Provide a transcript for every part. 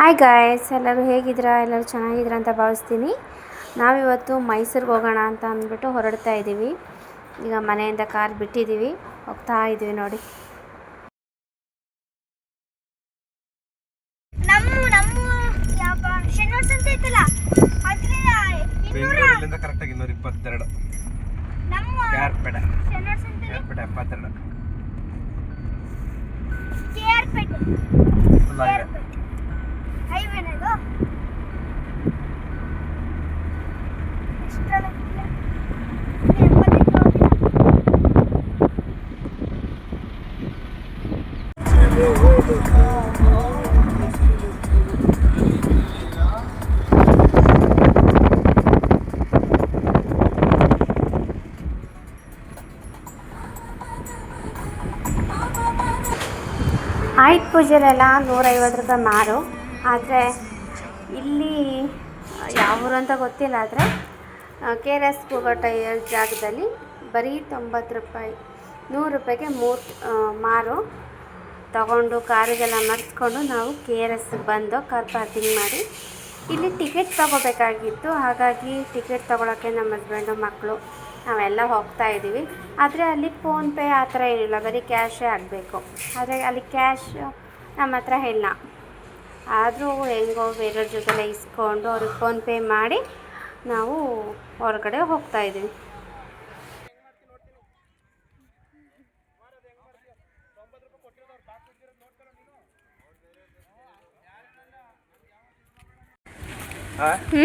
Hi guys ಎಲ್ಲರೂ ಹೇಗಿದ್ದೀರಾ? ಎಲ್ಲರೂ ಚೆನ್ನಾಗಿದ್ರ ಅಂತ ಭಾವಿಸ್ತೀನಿ. ನಾವಿವತ್ತು ಮೈಸೂರಿಗೆ ಹೋಗೋಣ ಅಂತ ಅಂದ್ಬಿಟ್ಟು ಹೊರಡ್ತಾ ಇದ್ದೀವಿ. ಈಗ ಮನೆಯಿಂದ ಕಾರ್ ಬಿಟ್ಟಿದ್ದೀವಿ. ಹೋಗ್ತಾ ಇದ್ದೀವಿ ನೋಡಿ. ಕರೆಕ್ಟಾಗಿ ಇನ್ನೂರ ಇಪ್ಪತ್ತೆರಡು. ಎಪ್ಪತ್ತೆರಡು. ಆಯುಧ ಪೂಜೆಲೆಲ್ಲ ನೂರೈವತ್ತು ರೂಪಾಯಿ ಮಾರು. ಆದರೆ ಇಲ್ಲಿ ಯಾವ ಊರು ಅಂತ ಗೊತ್ತಿಲ್ಲ, ಆದರೆ ಕೆ ಆರ್ ಎಸ್ ಹೋಗೋ ಜಾಗದಲ್ಲಿ ಬರೀ ತೊಂಬತ್ತು ರೂಪಾಯಿ, ನೂರು ರೂಪಾಯಿಗೆ ಮೂರು ಮಾರು ತಗೊಂಡು ಕಾರಿಗೆಲ್ಲ ಮರೆಸ್ಕೊಂಡು ನಾವು ಕೆ ಆರ್ ಎಸ್ ಬಂದು ಕಾರ್ ಪಾರ್ಕಿಂಗ್ ಮಾಡಿ ಇಲ್ಲಿ ಟಿಕೆಟ್ ತಗೋಬೇಕಾಗಿತ್ತು. ಹಾಗಾಗಿ ಟಿಕೆಟ್ ತೊಗೊಳಕ್ಕೆ ನಮ್ಮ ಹಸ್ಬೆಂಡು ಮಕ್ಕಳು ನಾವೆಲ್ಲ ಹೋಗ್ತಾ ಇದ್ದೀವಿ. ಆದರೆ ಅಲ್ಲಿ ಫೋನ್ಪೇ ಆ ಥರ ಇರಲಿಲ್ಲ ಬರೀ ಕ್ಯಾಶೇ ಆಗಬೇಕು. ಆದರೆ ಅಲ್ಲಿ ಕ್ಯಾಶ್ ನಮ್ಮ ಹತ್ರ ಇಲ್ಲ. ಆದರೂ ಹೆಂಗೋ ಬೇರೆಯವ್ರ ಜೊತೆಲ್ಲ ಇಸ್ಕೊಂಡು ಅವ್ರಿಗೆ ಫೋನ್ಪೇ ಮಾಡಿ ನಾವು ಹೊರಗಡೆ ಹೋಗ್ತಾ ಇದ್ದೀವಿ. ಹ್ಞೂ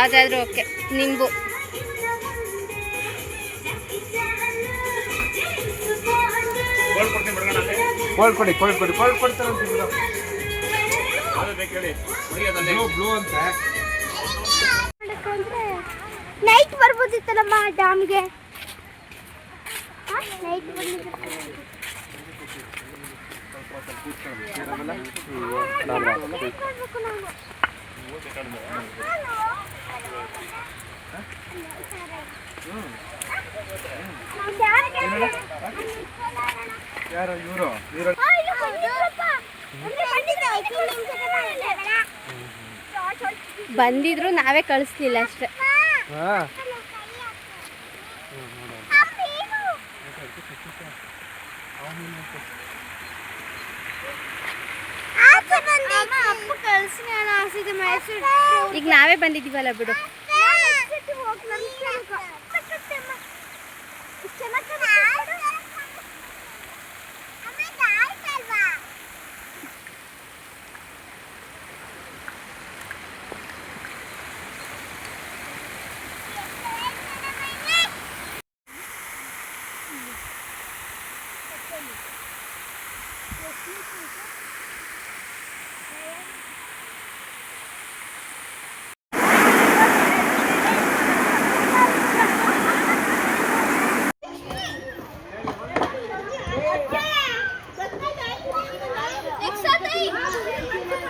ಯಾವುದಾದ್ರೂ ಓಕೆ ನಿಂಬು ಕೋಲ್ಡ್ ಕೊಡಿ ಕೋಲ್ಡ್ ಕೊಡಿ ಕೋಲ್ಡ್ ಕೊಡ್ತಾರೆ ಬ್ಲೂ ಬ್ಲೂ ಅಂತ ನೈಟ್ ಬರ್ಬೋದಿತ್ತಲ್ಲಮ್ಮ ಡ್ಯಾಮ್ಗೆ ನೈಟ್ ಯಾರು ಇವರು? ಇವರು ಬಂದಿದ್ರು ನಾವೇ ಕಳಿಸ್ಲಿಲ್ಲ ಅಷ್ಟೇ. ಹಾಂ. ಈಗ ನಾವೇ ಬಂದಿದ್ದೀವಲ್ಲ ಬಿಡು.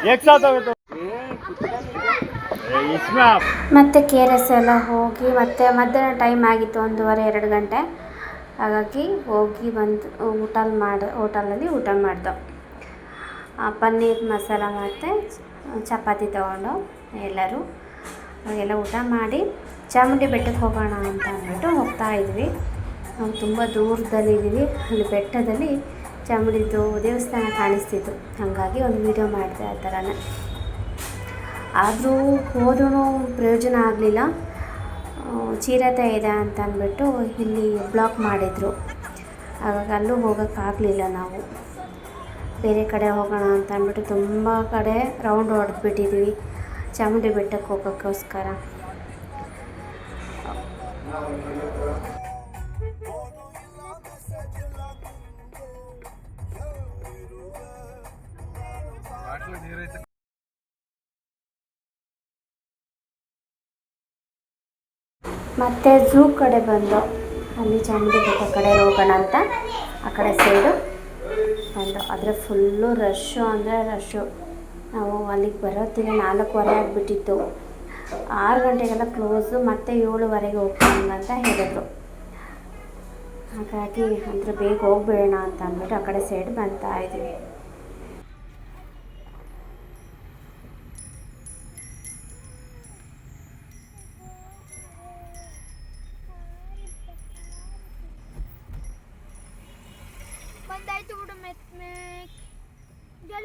एक साथ आवे तो इसमें आप ಮತ್ತೆ ಕೆ ಆರ್ ಎಸ್ ಎಲ್ಲ ಹೋಗಿ ಮತ್ತೆ ಮಧ್ಯಾಹ್ನ ಟೈಮ್ ಆಗಿತ್ತು ಒಂದೂವರೆ ಎರಡು ಗಂಟೆ ಹಾಗಾಗಿ ಹೋಗಿ ಬಂದು ಊಟ ಮಾಡಿ ಹೋಟೆಲಲ್ಲಿ ಊಟ ಮಾಡ್ದೋ ಆ, ಪನ್ನೀರ್ ಮಸಾಲ ಮತ್ತು ಚಪಾತಿ ತೊಗೊಂಡು ಎಲ್ಲರೂ ಎಲ್ಲ ಊಟ ಮಾಡಿ ಚಾಮುಂಡಿ ಬೆಟ್ಟಕ್ಕೆ ಹೋಗೋಣ ಅಂತ ಅಂದ್ಬಿಟ್ಟು ಹೋಗ್ತಾ ಇದ್ವಿ ನಾವು ತುಂಬ ದೂರದಲ್ಲಿದ್ದೀವಿ ಅಲ್ಲಿ ಬೆಟ್ಟದಲ್ಲಿ ಚಾಮುಂಡಿದು ದೇವಸ್ಥಾನ ಕಾಣಿಸ್ತಿತ್ತು. ಹಾಗಾಗಿ ಒಂದು ವೀಡಿಯೋ ಮಾಡಿದೆ ಆ ಥರನೇ ಆದರೂ ಹೋದ್ರೂ ಪ್ರಯೋಜನ ಆಗಲಿಲ್ಲ. ಚೀರತೆ ಇದೆ ಅಂತ ಅಂದ್ಬಿಟ್ಟು ಇಲ್ಲಿ ಬ್ಲಾಕ್ ಮಾಡಿದರು. ಹಾಗಾಗಿ ಅಲ್ಲೂ ಹೋಗೋಕ್ಕಾಗಲಿಲ್ಲ ನಾವು. ಬೇರೆ ಕಡೆ ಹೋಗೋಣ ಅಂತ ಅಂದ್ಬಿಟ್ಟು ತುಂಬ ಕಡೆ ರೌಂಡ್ ಹೊಡೆದ್ಬಿಟ್ಟಿದ್ದೀವಿ ಚಾಮುಂಡಿ ಬೆಟ್ಟಕ್ಕೆ ಹೋಗೋಕ್ಕೋಸ್ಕರ. ನೀರೈತೆ ಮತ್ತು ಝೂ ಕಡೆ ಬಂದು ಅಲ್ಲಿ ಚಾಮುಂಡಿ ಬೆಟ್ಟ ಕಡೆ ಹೋಗೋಣ ಅಂತ ಆ ಕಡೆ ಸೈಡು ಬಂದು ಆದರೆ ಫುಲ್ಲು ರಶ್ಶು ಅಂದರೆ ರಶ್ಶು ನಾವು ಅಲ್ಲಿಗೆ ಬರೋತ್ತಿಗೆ ನಾಲ್ಕೂವರೆ ಆಗಿಬಿಟ್ಟಿತ್ತು. ಆರು ಗಂಟೆಗೆಲ್ಲ ಕ್ಲೋಸು ಮತ್ತು ಏಳುವರೆಗೆ ಹೋಗ್ತೀನಿ ಅಂತ ಹೇಳಿದ್ರು. ಹಾಗಾಗಿ ಅಂದರೆ ಬೇಗ ಹೋಗ್ಬಿಡೋಣ ಅಂತ ಅಂದ್ಬಿಟ್ಟು ಆ ಕಡೆ ಸೈಡ್ ಬಂತಾ ಇದ್ವಿ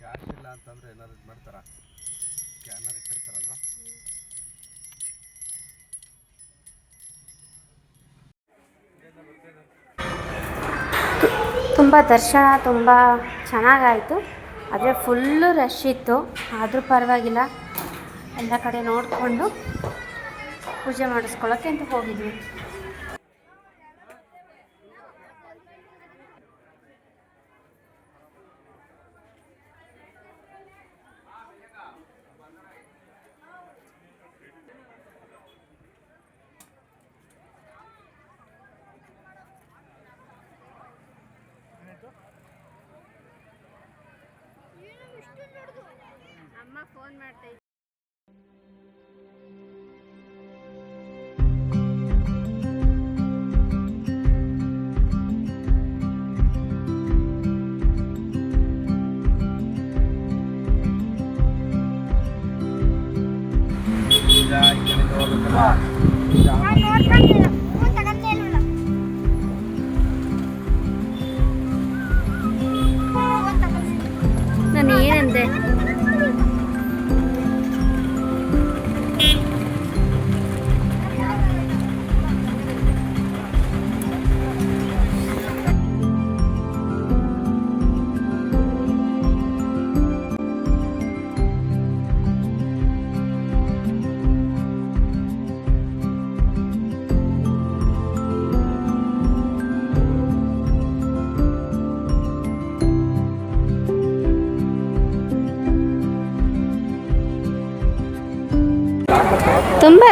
ಕ್ಯಾಶ್ ಇಲ್ಲ ಅಂತಂದ್ರೆ ಏನಾದ್ರು ಇದು ಮಾಡ್ತಾರಾ? ಸ್ಕ್ಯಾನರ್ ಇಟ್ಟಿರ್ತಾರಲ್ವ? ತುಂಬ ದರ್ಶನ, ತುಂಬ ಚೆನ್ನಾಗಾಯಿತು. ಆದರೆ ಫುಲ್ಲು ರಶ್ ಇತ್ತು. ಆದರೂ ಪರವಾಗಿಲ್ಲ. ಎಲ್ಲ ಕಡೆ ನೋಡಿಕೊಂಡು ಪೂಜೆ ಮಾಡಿಸ್ಕೊಳ್ಳೋಕ್ಕೆ ಅಂತ ಹೋಗಿದ್ವಿ. ಫೋನ್ ಮಾಡ್ತಾ ಈಗ ಈ ಕಡೆಗೆ ಹೋಗ್ಬೇಕಲ್ಲ ನಾನು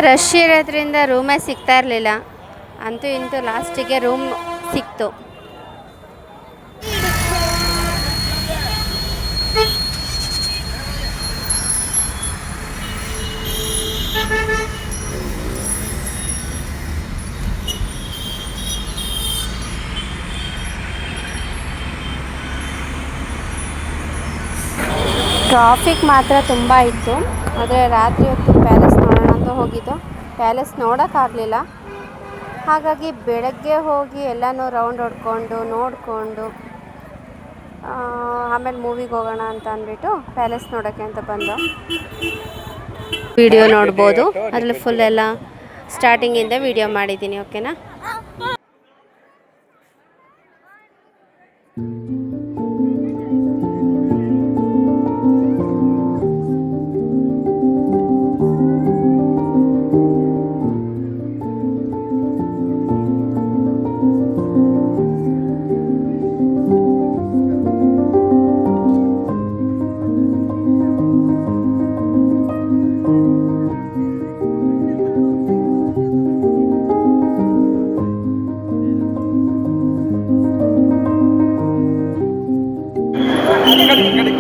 ರಶ್ ಇರೋದ್ರಿಂದ ರೂಮೇ ಸಿಗ್ತಾ ಇರಲಿಲ್ಲ. ಅಂತೂ ಇಂತೂ ಲಾಸ್ಟಿಗೆ ರೂಮ್ ಸಿಕ್ತು. ಟ್ರಾಫಿಕ್ ಮಾತ್ರ ತುಂಬ ಇತ್ತು. ಆದರೆ ರಾತ್ರಿ ಹೊತ್ತು ಪ್ಯಾಲೇಸ್ ಅಂತ ಹೋಗಿದ್ದು? ಪ್ಯಾಲೇಸ್ ನೋಡೋಕ್ಕಾಗಲಿಲ್ಲ ಹಾಗಾಗಿ ಬೆಳಗ್ಗೆ ಹೋಗಿ ಎಲ್ಲನೂ ರೌಂಡ್ ಹೊಡ್ಕೊಂಡು, ನೋಡಿಕೊಂಡು ಆಮೇಲೆ ಮೂವಿಗೆ ಹೋಗೋಣ ಅಂತ ಅಂದ್ಬಿಟ್ಟು ಪ್ಯಾಲೇಸ್ ನೋಡೋಕ್ಕೆ ಅಂತ ಬಂದು. ವಿಡಿಯೋ ನೋಡ್ಬೋದು. ಅದರಲ್ಲಿ ಫುಲ್ ಎಲ್ಲ ಸ್ಟಾರ್ಟಿಂಗಿಂದ ವಿಡಿಯೋ ಮಾಡಿದ್ದೀನಿ ಓಕೆನಾ cadê, cadê?